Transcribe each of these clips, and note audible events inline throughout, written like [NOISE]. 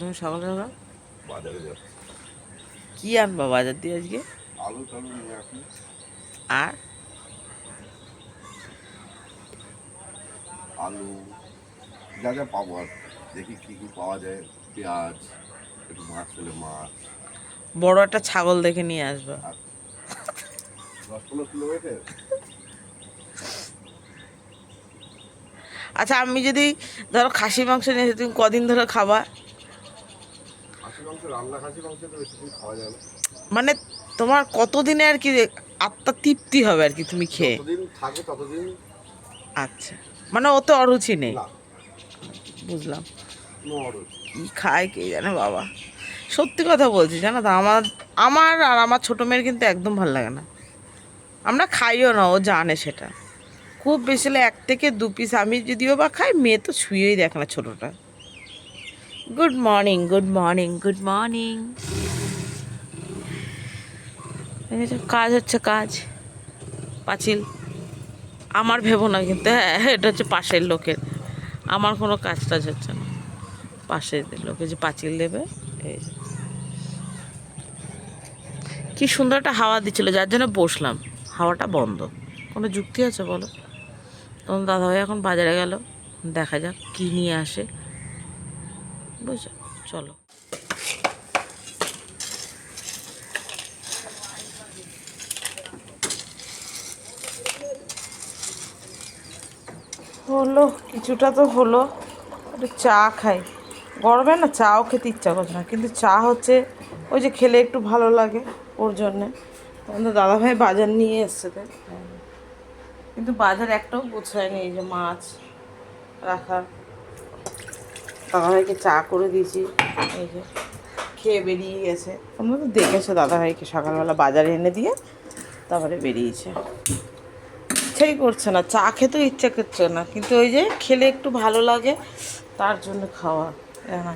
তুমি সকাল সকাল? বাজারে যাচ্ছি। কি আনবা বাজার দিয়ে আজকে? আলু টালু নিয়ে আসি। আর? আলু। যা যা পাবো আর দেখি কি কি পাওয়া যায়। পেঁয়াজ একটু মাছ হলে মাছ। বড় একটা ছাগল দেখে নিয়ে আসবা। দশ পনেরো কিলোমিটার আচ্ছা আমি যদি ধরো খাসি মাংস নিয়ে তুমি কদিন ধরে খাবা খাসি মাংস রান্না খাসি মাংস তো বেশি দিন খাওয়া যায় না মানে তোমার কতদিনে আর কি আত্মা তৃপ্তি হবে আর কি তুমি খেয়ে? থাকে ততদিন আচ্ছা। মানে ওতে অরুচি নেই? বুঝলাম। কি খায় কে জানে বাবা। সত্যি কথা বলছি জানো তো আমার আমার আর আমার ছোটো মেয়ের কিন্তু একদম ভালো লাগে না। আমরা খাইও না ও জানে সেটা। খুব বেশি হলে এক থেকে দু পিস আমি যদিও বা খাই মেয়ে তো ছুঁয়েই দেখে না ছোটোটা। Good morning good morning good morning কাজ হচ্ছে কাজ। পাঁচিল। আমার ভেবো না কিন্তু হ্যাঁ এটা হচ্ছে পাশের লোকের। আমার কোনো কাজ টাজ হচ্ছে না। পাশের লোকে যে পাঁচিল দেবে, এই। কি সুন্দর একটা হাওয়া দিচ্ছিল, যার জন্য বসলাম। হাওয়াটা বন্ধ। কোনো যুক্তি আছে বলো? তখন দাদাভাই এখন বাজারে গেল। দেখা যাক কী নিয়ে আসে। বুঝছ চলো। হলো, কিছুটা তো হলো। একটু চা খাই। গরমে না চাও খেতে ইচ্ছা করছে না, কিন্তু চা হচ্ছে ওই যে খেলে একটু ভালো লাগে ওর জন্যে। তো দাদাভাই বাজার নিয়ে এসছে কিন্তু বাজার একটাও গোছায়নি, এই যে মাছ রাখা দাদাভাইকে চা করে দিয়েছি। এই যে, খেয়ে বেরিয়ে গেছে। তোমরা তো দেখেছ দাদাভাইকে সকালবেলা বাজারে এনে দিয়ে তারপরে বেরিয়েছে। ইচ্ছাই করছে না, চা খেতেও ইচ্ছা করছে না, কিন্তু ওই যে খেলে একটু ভালো লাগে, তার জন্য খাওয়া। হ্যাঁ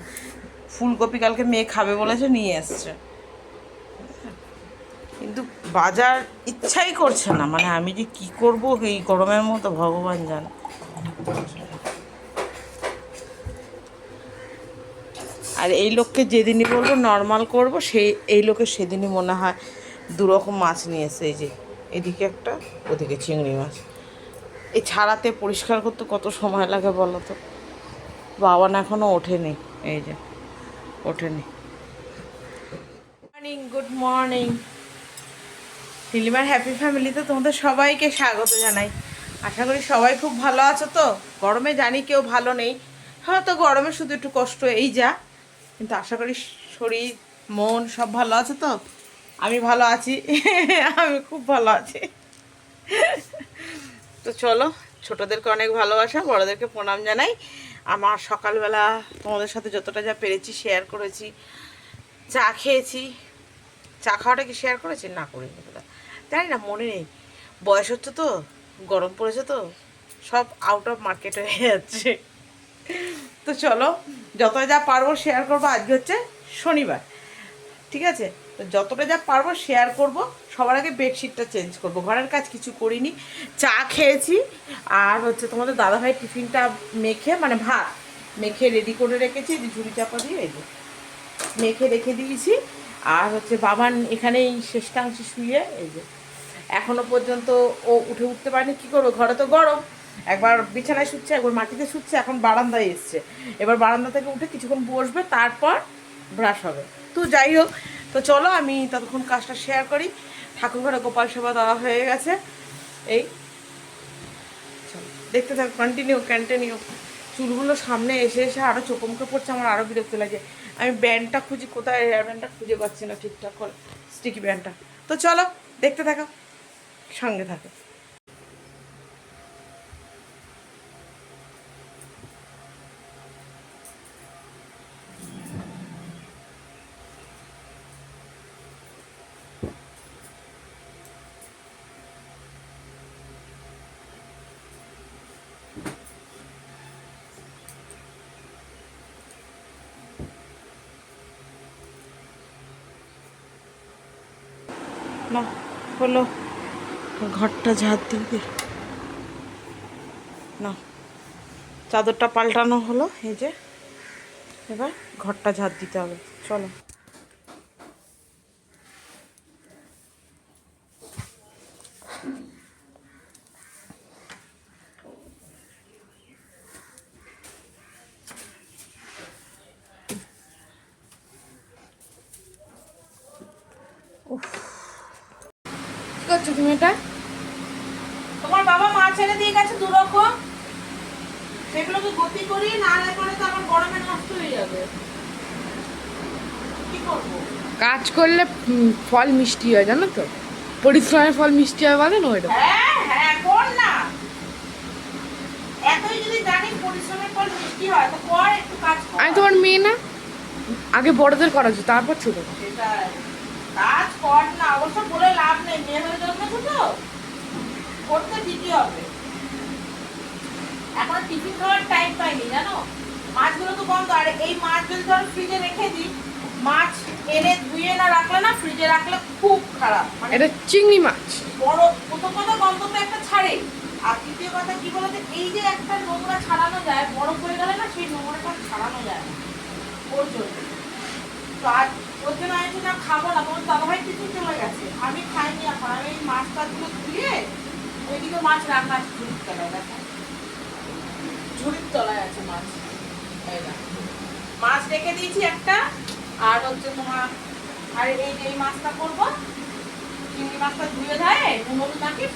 ফুলকপি কালকে মেয়ে খাবে বলেছে, নিয়ে এসছে। কিন্তু বাজার ইচ্ছাই করছে না মানে আমি যে কি করব, এই গরমের মতো, ভগবান জান। আর এই লোককে যেদিনই বলব নর্মাল করব, সেই, এই লোকের সেদিনই মনে হয় দুরকম মাছ নিয়ে এসে এই যে, এদিকে একটা, ওদিকে চিংড়ি মাছ। এই ছাড়াতে পরিষ্কার করতে কত সময় লাগে বলো তো? বাবা বাবান এখনও ওঠেনি। এই যে, ওঠেনি। মর্নিং গুড মর্নিং নীলিমার হ্যাপি ফ্যামিলিতে তোমাদের সবাইকে স্বাগত জানাই। আশা করি সবাই খুব ভালো আছো তো? গরমে জানি কেউ ভালো নেই। হয়তো গরমে শুধু একটু কষ্ট, এই যা। কিন্তু আশা করি শরীর, মন সব ভালো আছে তো? আমি ভালো আছি। [LAUGHS] আমি খুব ভালো আছি। তো চলো, ছোটোদেরকে অনেক ভালোবাসা, বড়দেরকে প্রণাম জানাই। আমার সকালবেলা তোমাদের সাথে যতটা যা পেরেছি শেয়ার করেছি, চা খেয়েছি। চা খাওয়াটা কি শেয়ার করেছি? না, করিনি। জানি না, মনে নেই। বয়স হচ্ছে তো, গরম পড়েছে তো, সব আউট অফ মার্কেট হয়ে যাচ্ছে। তো চলো যত যা পারব শেয়ার করব, আজকে হচ্ছে শনিবার। ঠিক আছে? তো যতটা যা পারব শেয়ার করব, সবার আগে বেডশিটটা চেঞ্জ করব। ঘরের কাজ কিছু করিনি, চা খেয়েছি, আর হচ্ছে তোমাদের দাদাভাই টিফিনটা মেখে মানে ভাত মেখে রেডি করে রেখেছি ঝুড়ি চাপা দিয়ে, এই মেখে রেখে দিয়েছি। আর হচ্ছে বাবান এখানেই শেষটাংশে শুয়ে, এই যে এখনও পর্যন্ত ও উঠে উঠতে পারেনি, কী করব? ঘরে তো গরম। একবার বিছানায় শুচ্ছে, একবার মাটিতে শুচ্ছে, এখন বারান্দায় এসছে। এবার বারান্দা থেকে উঠে কিছুক্ষণ বসবে, তারপর ব্রাশ হবে। তো যাই হোক, তো চলো আমি ততক্ষণ কাজটা শেয়ার করি। ঠাকুর ঘরে গোপাল সেবা দেওয়া হয়ে গেছে। এই, চলো, দেখতে থাক কন্টিনিউ কন্টিনিউ চুলগুলো সামনে এসে এসে আরও চোখে মুখে পড়ছে, আমার আরও বিরক্ত লাগে। আমি ব্যান্ডটা খুঁজি কোথায় হেয়ার ব্যান্ডটা খুঁজে পাচ্ছি না ঠিকঠাক করে স্টিকি ব্যান্ডটা। তো চলো, দেখতে থাকো, সঙ্গে থাকো। না হলো ঘরটা ঝাড় দিবে। না, চাদরটা পাল্টানো হলো, এই যে। এবার ঘরটা ঝাড় দিতে হবে। চলো। করছ তুমি এটা? তোমার বাবা মা ছেড়ে দিয়ে গেছে দু রকম সেগুলোকে গতি করি না হলে পরে তো আমার গরমে নষ্ট হয়ে যাবে। কি করব? কাজ করলে ফল মিষ্টি হয় জানো তো? পরিশ্রমের ফল মিষ্টি হয় বলে না ওইটা হ্যাঁ হ্যাঁ কর না। এতই যদি জানিস পরিশ্রমের ফল মিষ্টি হয় তো কর একটু কাজ কর। আমি তোমার মেয়ে না? আগে বড়দের করাচ্ছি তারপর ছোট। সেটাই। কাজ কর না অবশ্য বলে লাভ নেই মেয়ে হয়ে জন্মেছো তো? করতে ঠিকই হবে। এখন টিফিন খাওয়ার টাইম পাইনি জানো? মাছগুলো তো বন্ধ আর এই মাছ যদি ধরো ফ্রিজে রেখে দিই মাছ এনে ধুয়ে না রাখলে না ফ্রিজে রাখলে খুব খারাপ। মানে এটা চিংড়ি মাছ। বড় প্রথম কথা গন্ধ তো একটা ছাড়ে আর দ্বিতীয় কথা কি বলতো এই যে একটা নোংরা ছাড়ানো যায় বরফ হয়ে গেলে না সেই নোংরাটা ছাড়ানো যায়। ওর জন্য। তো আর ওর জন্য আমি সেটা খাব না তোমার দাদাভাই কিছু চলে গেছে আমি খাইনি এখন আমি এই মাছ টাছগুলো ধুয়ে ওইদিকে মাছ রাখা আছে ঝুড়ির তলায় দেখো ঝুড়ির তলায় আছে মাছ। এই দেখো। মাছ রেখে দিয়েছি একটা আর হচ্ছে তোমার আর এই যে এই মাছটা করব চিংড়ি মাছটা ধুয়ে দেয় নুন মাখিয়ে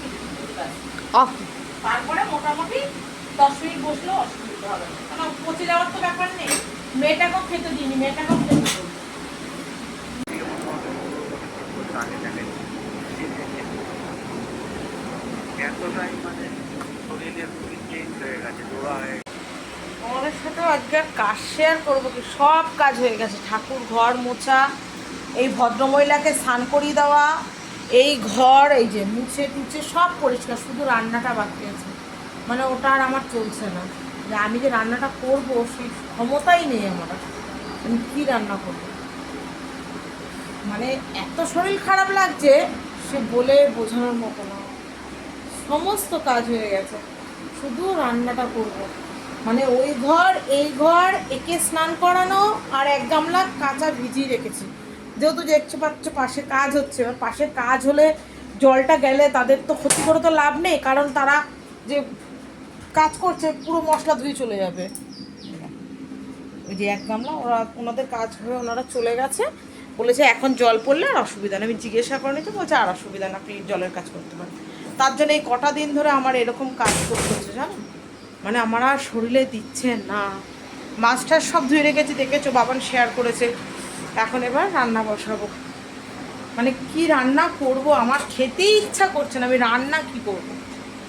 তারপরে মোটামুটি দশ মিনিট বসলেও অসুবিধা হবে না। কারণ পচে যাওয়ার তো ব্যাপার নেই। মেয়েটাকেও খেতে দিইনি মেয়েটাকেও খেতে দেবো এতটাই মানে আজকে কাজ শেয়ার করব কি? সব কাজ হয়ে গেছে। ঠাকুর ঘর মোছা, এই ভদ্রমহিলাকে স্নান করিয়ে দেওয়া, এই ঘর, এই যে মুছে টুছে সব পরিষ্কার, শুধু রান্নাটা বাকি আছে। মানে ওটা আর আমার চলছে না। যে আমি যে রান্নাটা করব, সেই ক্ষমতাই নেই আমার। আমি কী রান্না করব? মানে এত শরীর খারাপ লাগছে, সে বলে বোঝানোর মতো না। সমস্ত কাজ হয়ে গেছে। শুধু রান্নাটা করব। মানে ওই ঘর, এই ঘর, একে স্নান করানো আর এক গামলা কাঁচা ভিজিয়ে রেখেছি। যেহেতু দেখছ পাচ্ছ, পাশে কাজ হচ্ছে। এবার পাশে কাজ হলে জলটা গেলে তাদের তো ক্ষতি করে তো লাভ নেই, কারণ তারা যে কাজ করছে, পুরো মশলা ধুয়ে চলে যাবে। ওই যে এক গামলা, ওরা ওনাদের কাজ হয়ে ওনারা চলে গেছে। বলেছে, এখন জল পড়লে আর অসুবিধা নেই। আমি জিজ্ঞাসা করিনি তো, বলছে, আর অসুবিধা না আপনি জলের কাজ করতে পারেন তার জন্য এই কটা দিন ধরে আমার এরকম কাজ করতে জানো? মানে আমার আর শরীরে দিচ্ছে না। মাছটার সব ধুয়ে রেখেছি, দেখেছ? বাবান শেয়ার করেছে। এখন এবার রান্না বসাবো। মানে কি রান্না করব? আমার খেতেই ইচ্ছা করছে না আমি রান্না কি করব?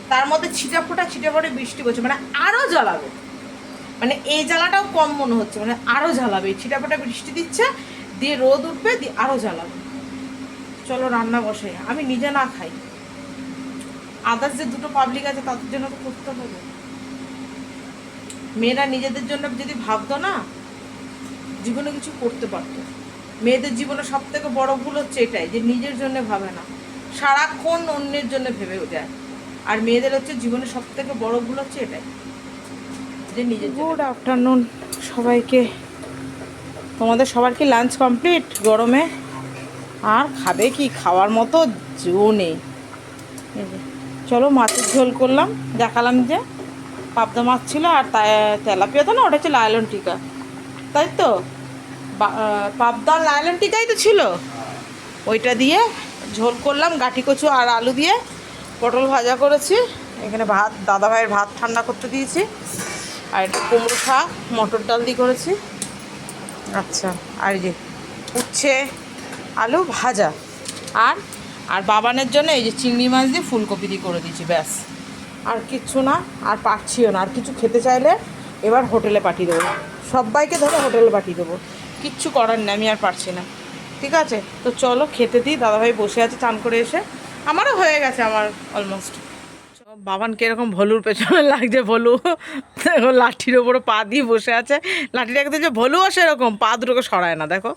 তার মধ্যে ছিটা ফোটা ছিটে ফোটে বৃষ্টি পড়ছে মানে আরও জ্বালাবে। মানে এই জ্বালাটাও কম মনে হচ্ছে মানে আরও জ্বালাবে। এই ছিটাফোটা বৃষ্টি দিচ্ছে, দিয়ে রোদ উঠবে, দিয়ে আরও জ্বালাবে। চলো রান্না বসে আমি নিজে না খাই। আদার্স যে দুটো পাবলিক আছে, তাদের জন্য তো করতে হবে। মেয়েরা নিজেদের জন্য যদি ভাবতো না, জীবনে কিছু করতে পারতো। মেয়েদের জীবনে সব থেকে বড় ভুল হচ্ছে এটাই, যে নিজের জন্য ভাবে না। সারাক্ষণ অন্যের জন্য ভেবে যায়। আর মেয়েদের হচ্ছে জীবনে সব থেকে বড় ভুল হচ্ছে এটাই, যে নিজের গুড আফটারনুন সবাইকে। তোমাদের সবার কি লাঞ্চ কমপ্লিট গরমে। আর খাবে কি? খাওয়ার মতো জো নেই। চলো মাছের ঝোল করলাম। দেখালাম যে পাবদা মাছ ছিল আর তেলাপিয়া তো না, ওটা ছিল আয়লন টিকা। তাই তো? পাবদা লাইলন টিকাই তো ছিল। ওইটা দিয়ে ঝোল করলাম, গাঠি কচু আর আলু দিয়ে পটল ভাজা করেছি। এখানে ভাত, দাদা ভাইয়ের ভাত ঠান্ডা করতে দিয়েছি। আর এটা কুমড়ো শাক, মটর ডাল দিয়ে করেছি। আচ্ছা আর যে উচ্ছে, আলু ভাজা। আর আর বাবানের জন্য এই যে চিংড়ি মাছ দিয়ে ফুলকপি দিয়ে করে দিয়েছি, ব্যাস। আর কিচ্ছু না, আর পারছিও না। আর কিছু খেতে চাইলে এবার হোটেলে পাঠিয়ে দেবো। সবাইকে ধরে হোটেলে পাঠিয়ে দেবো। কিচ্ছু করার নেই, আমি আর পারছি না। ঠিক আছে? তো চলো খেতে দিই, দাদাভাই বসে আছে, চান করে এসে। আমারও হয়ে গেছে আমার অলমোস্ট বাবানকে এরকম ভলুর পেছনে লাগছে, ভলু। দেখো, লাঠির ওপরে পা দিয়ে বসে আছে। লাঠিটাকে দেখছে ভলুও সেরকম, পা দুটোকে সরায় না, দেখো।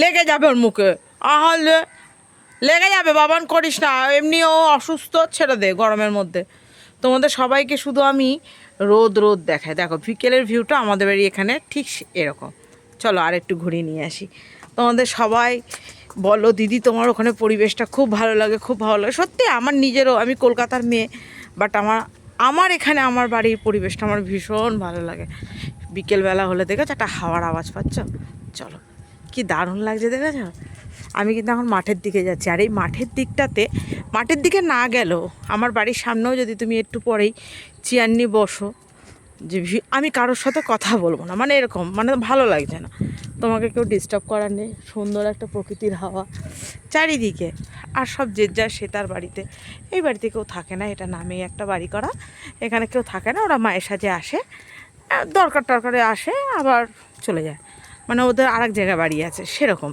লেগে যাবে ওর মুখে। আহলে লেগে যাবে, বাবান, করিস না। এমনিও অসুস্থ, ছেড়ে দে গরমের মধ্যে। তোমাদের সবাইকে শুধু আমি রোদ রোদ দেখাই। দেখো, বিকেলের ভিউটা আমাদের বাড়ি এখানে ঠিক এরকম। চলো আর একটু ঘুরিয়ে নিয়ে আসি। তোমাদের সবাই বলো, দিদি, তোমার ওখানে পরিবেশটা খুব ভালো লাগে, খুব ভালো লাগে। সত্যি, আমার নিজেরও, আমি কলকাতার মেয়ে বাট আমার আমার এখানে, আমার বাড়ির পরিবেশটা আমার ভীষণ ভালো লাগে। বিকেলবেলা হলে দেখেছ, একটা হাওয়ার আওয়াজ পাচ্ছ? চলো, কি দারুণ লাগছে, দেখেছ? আমি কিন্তু এখন মাঠের দিকে যাচ্ছি। আর এই মাঠের দিকটাতে, মাঠের দিকে না গেলেও আমার বাড়ির সামনেও যদি তুমি একটু পরেই চেয়ার নিয়ে বসো, যে আমি কারোর সাথে কথা বলব না। মানে এরকম মানে ভালো লাগছে না। তোমাকে কেউ ডিস্টার্ব করার নেই, সুন্দর একটা প্রকৃতির হাওয়া চারিদিকে। আর সব যে যার সে তার বাড়িতে। এই বাড়িতে কেউ থাকে না, এটা নামেই একটা বাড়ি করা। এখানে কেউ থাকে না, ওরা মায়ের সাথে আসে। দরকার টরকারে আসে, আবার চলে যায়। মানে ওদের আরেক জায়গায় বাড়ি আছে, সেরকম।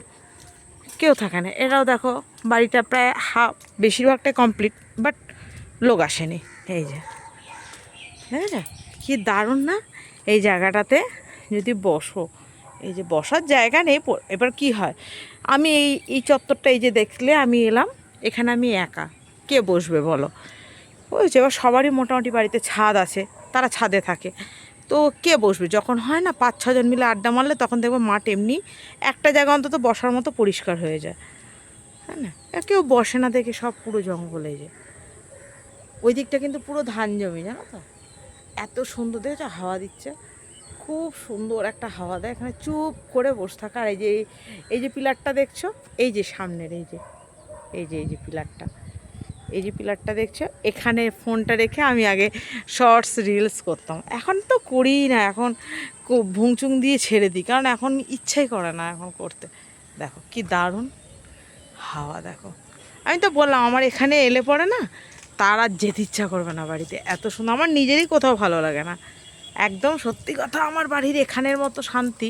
কেউ থাকে না। এরাও দেখো বাড়িটা প্রায় হাফ বেশিরভাগটাই কমপ্লিট বাট লোক আসেনি। এই যে দেখেছ কি দারুণ না? এই জায়গাটাতে যদি বসো, এই যে বসার জায়গা নেই এবার কি হয়? আমি এই এই চত্বরটা এই যে দেখলে আমি এলাম, এখানে আমি একা। কে বসবে বলো? বুঝেছ এবার সবারই মোটামুটি বাড়িতে ছাদ আছে, তারা ছাদে থাকে। তো কে বসবে? যখন হয় না পাঁচ ছজন মিলে আড্ডা মারলে তখন দেখব মাঠ এমনি একটা জায়গা অন্তত বসার মতো পরিষ্কার হয়ে যায়। হ্যাঁ না? কেউ বসে না দেখে সব পুরো জঙ্গলে যায় ওই দিকটা কিন্তু পুরো ধান জমি, জানো তো? এত সুন্দর, দেখেছ? হাওয়া দিচ্ছে। খুব সুন্দর একটা হাওয়া দেয়। এখানে চুপ করে বসে থাকা। আর এই যে এই যে পিলারটা দেখছ? এই যে সামনের, এই যে এই যে এই যে পিলারটা। এই যে পিলারটা দেখছ, এখানে ফোনটা রেখে আমি আগে শর্টস, রিলস করতাম। এখন তো করিই না, এখন ভুংচুং দিয়ে ছেড়ে দিই, কারণ এখন ইচ্ছাই করে না এখন করতে। দেখো কি দারুণ হাওয়া, দেখো। আমি তো বললাম, আমার এখানে এলে পড়ে না, তার আর যেতে ইচ্ছা করবে না বাড়িতে। এত সুন্দর, আমার নিজেরই কোথাও ভালো লাগে না। একদম সত্যি কথা, আমার বাড়ির এখানের মতো শান্তি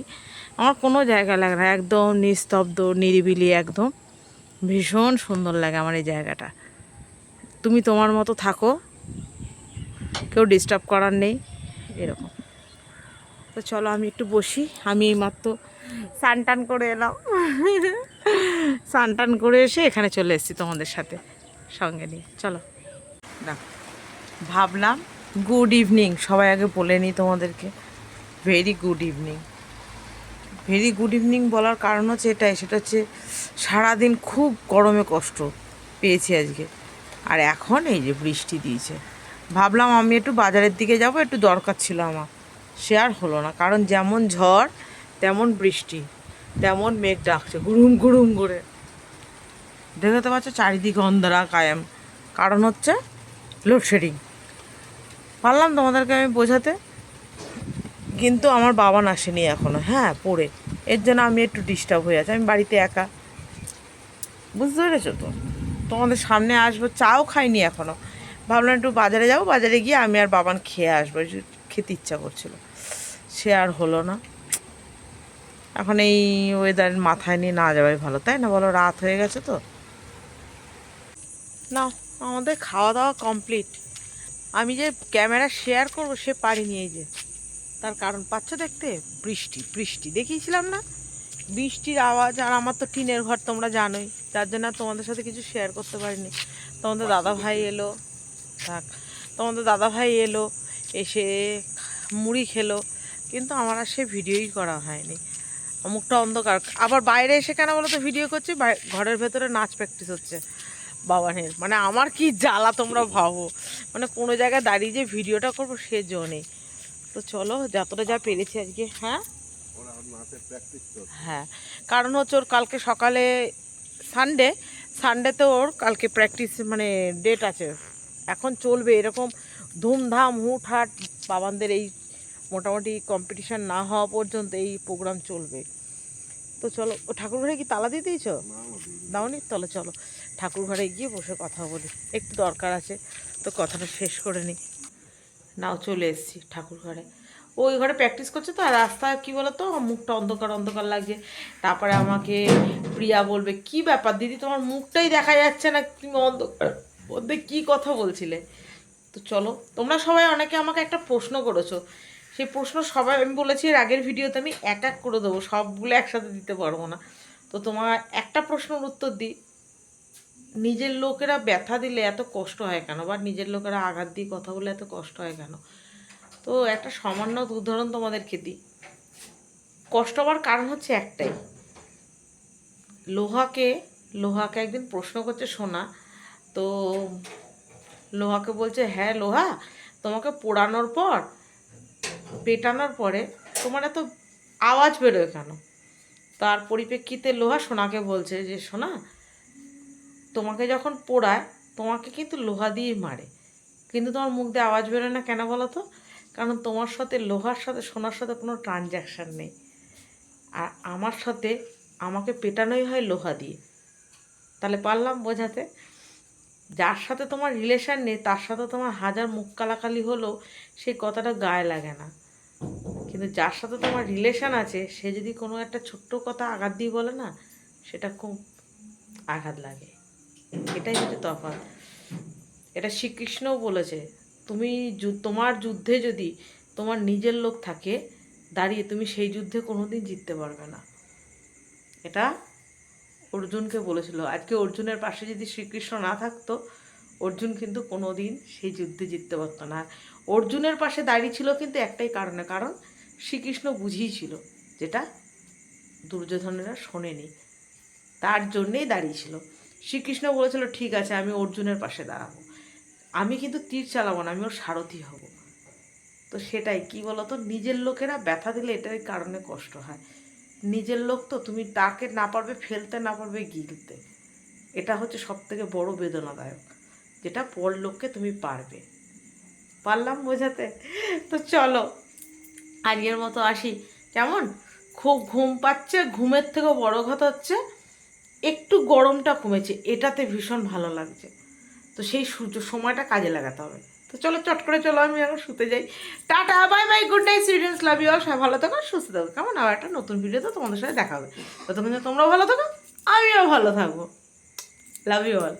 আমার কোনো জায়গা লাগে না। একদম নিস্তব্ধ, নিরিবিলি, একদম ভীষণ সুন্দর লাগে আমার এই জায়গাটা। তুমি তোমার মতো থাকো। কেউ ডিস্টার্ব করার নেই। এরকম। তো চলো আমি একটু বসি। আমি এইমাত্র স্নান টান করে এলাম। টান করে এসে এখানে চলে এসেছি তোমাদের সাথে। সঙ্গে নিয়ে। চলো। না, ভাবলাম গুড ইভিনিং সবাই আগে বলে নিই তোমাদেরকে। Very good evening very good evening বলার কারণ হচ্ছে এটাই, সেটা হচ্ছে সারাদিন খুব গরমে কষ্ট পেয়েছি আজকে। আর এখন এই যে বৃষ্টি দিয়েছে। ভাবলাম আমি একটু বাজারের দিকে যাব, একটু দরকার ছিল আমার। সে আর হলো না, কারণ যেমন ঝড়, তেমন বৃষ্টি, তেমন মেঘ ডাকছে গুরুম গুড়ুম করে। দেখতে পাচ্ছ চারিদিকে অন্ধরা কায়েম। কারণ হচ্ছে লোডশেডিং পারলাম তোমাদেরকে আমি বোঝাতে, কিন্তু আমার বাবা আসেনি এখনও। হ্যাঁ পড়ে। এর জন্য আমি একটু ডিস্টার্ব হয়ে আছি। আমি বাড়িতে একা। বুঝতে পেরেছ তো? তোমাদের সামনে আসব, চাও খাইনি এখনও। ভাবলাম একটু বাজারে যাব, বাজারে গিয়ে আমি আর বাবান খেয়ে আসব খেতে ইচ্ছা করছিল। সে আর হলো না। এখন এই ওয়েদার মাথায় নিয়ে না যাওয়াই ভালো, তাই না বলো? রাত হয়ে গেছে তো। না, আমাদের খাওয়া দাওয়া কমপ্লিট আমি যে ক্যামেরা শেয়ার করব, সে পারিনি এই যে। তার কারণ পাচ্ছ দেখতে? বৃষ্টি বৃষ্টি। দেখিয়েছিলাম না? বৃষ্টির আওয়াজ, আর আমার তো টিনের ঘর তোমরা জানোই। তার জন্য আর তোমাদের সাথে কিছু শেয়ার করতে পারিনি। তোমাদের দাদা ভাই এলো থাক। তোমাদের দাদা ভাই এলো এসে মুড়ি খেলো কিন্তু আমার আর সে ভিডিওই করা হয়নি। মুখটা অন্ধকার। আবার বাইরে এসে কেন বলো তো ভিডিও করছি? ঘরের ভেতরে নাচ প্র্যাকটিস হচ্ছে। বাবানের। মানে আমার কি জ্বালা তোমরা ভাবো? মানে কোনো জায়গায় দাঁড়িয়ে যে ভিডিওটা করব সে জন্যে তো চলো যতটা যা পেরেছি আজকে হ্যাঁ? হ্যাঁ। কারণ হচ্ছে ওর কালকে সকালে সানডে সানডেতে ওর কালকে প্র্যাকটিস মানে ডেট আছে। এখন চলবে এরকম ধুমধাম হুটহাট বাবানদের এই মোটামুটি কম্পিটিশান না হওয়া পর্যন্ত এই প্রোগ্রাম চলবে। তো চলো ও ঠাকুর ঘরে কি তালা দিয়ে দিয়েছ? দাওনি? তাহলে চলো ঠাকুর ঘরে গিয়ে বসে কথা বলি। একটু দরকার আছে তো কথাটা শেষ করে নিই নাও চলে এসেছি ঠাকুর ঘরে ওই ঘরে প্র্যাকটিস করছে তো, আর রাস্তায় কী বলো তো মুখটা অন্ধকার অন্ধকার লাগছে। তারপরে আমাকে প্রিয়া বলবে, কি ব্যাপার দিদি, তোমার মুখটাই দেখা যাচ্ছে না, তুমি অন্ধকার। মধ্যে কী কথা বলছিলে? তো চলো, তোমরা সবাই অনেকে আমাকে একটা প্রশ্ন করেছ। সেই প্রশ্ন সবাই, আমি বলেছি এর আগের ভিডিওতে আমি এক এক করে দেবো, সবগুলো একসাথে দিতে পারব না। তো তোমার একটা প্রশ্নের উত্তর দিই। নিজের লোকেরা ব্যথা দিলে এত কষ্ট হয় কেন? বা নিজের লোকেরা আঘাত দিয়ে কথা বলে এত কষ্ট হয় কেন? তো একটা সামান্য উদাহরণ তোমাদেরকে দিই। কষ্ট হওয়ার কারণ হচ্ছে একটাই। লোহাকে লোহাকে একদিন প্রশ্ন করছে সোনা, তো লোহাকে বলছে হ্যাঁ লোহা, তোমাকে পোড়ানোর পর, পেটানোর পরে তোমার এত আওয়াজ বেরোয় কেন? তার পরিপ্রেক্ষিতে লোহা সোনাকে বলছে যে, সোনা, তোমাকে যখন পোড়ায়, তোমাকে কিন্তু লোহা দিয়েই মারে। কিন্তু তোমার মুখ দিয়ে আওয়াজ বেরোয় না কেন বলো তো? কারণ তোমার সাথে, লোহার সাথে, সোনার সাথে কোনো ট্রানজ্যাকশান নেই। আর আমার সাথে আমাকে পেটানোই হয় লোহা দিয়ে। তাহলে পারলাম বোঝাতে? যার সাথে তোমার রিলেশান নেই, তার সাথে তোমার হাজার মুখ কালাকালি হলেও সেই কথাটা গায়ে লাগে না। কিন্তু যার সাথে তোমার রিলেশান আছে, সে যদি কোনো একটা ছোট্ট কথা আঘাত দিয়ে বলে না, সেটা খুব আঘাত লাগে। এটাই হচ্ছে তফাৎ। এটা শ্রীকৃষ্ণও বলেছে তুমি তোমার যুদ্ধে যদি তোমার নিজের লোক থাকে, দাঁড়িয়ে তুমি সেই যুদ্ধে কোনোদিন জিততে পারবে না। এটা অর্জুনকে বলেছিল। আজকে অর্জুনের পাশে যদি শ্রীকৃষ্ণ না থাকতো, অর্জুন কিন্তু কোনো দিন সেই যুদ্ধে জিততে পারতো না। আর অর্জুনের পাশে দাঁড়িয়ে ছিল কিন্তু একটাই কারণে, কারণ শ্রীকৃষ্ণ বুঝিয়েছিল যেটা দুর্যোধনেরা শোনেনি। তার জন্যেই দাঁড়িয়েছিল শ্রীকৃষ্ণ বলেছিল, ঠিক আছে, আমি অর্জুনের পাশে দাঁড়াবো। আমি কিন্তু তীর চালাবো না, আমি ওর সারথি হব। তো সেটাই, কি বলতো? নিজের লোকেরা ব্যথা দিলে এটার কারণে কষ্ট হয়। নিজের লোক তো, তুমি তাকে না পারবে ফেলতে, না পারবে গিলতে। এটা হচ্ছে সব থেকে বড়ো বেদনাদায়ক, যেটা পর লোককে তুমি পারবে। পারলাম বোঝাতে? তো চলো, আজকের মতো আসি। কেমন? খুব ঘুম পাচ্ছে, ঘুমের থেকেও বড় কথা হচ্ছে, একটু গরমটা কমেছে, এটাতে ভীষণ ভালো লাগছে। তো সেই সূর্য সময়টা কাজে লাগাতে হবে। তো চলো, চট করে চলো, আমি এখন শুতে যাই। Tata, bye bye good night students love you all সবাই ভালো থাকো, সুস্থ থাকো। কেমন? আবার একটা নতুন ভিডিওতে তোমাদের সাথে দেখা হবে। ততক্ষণ তোমরাও ভালো থাকো, আমিও ভালো থাকব। লাভ ইউ অল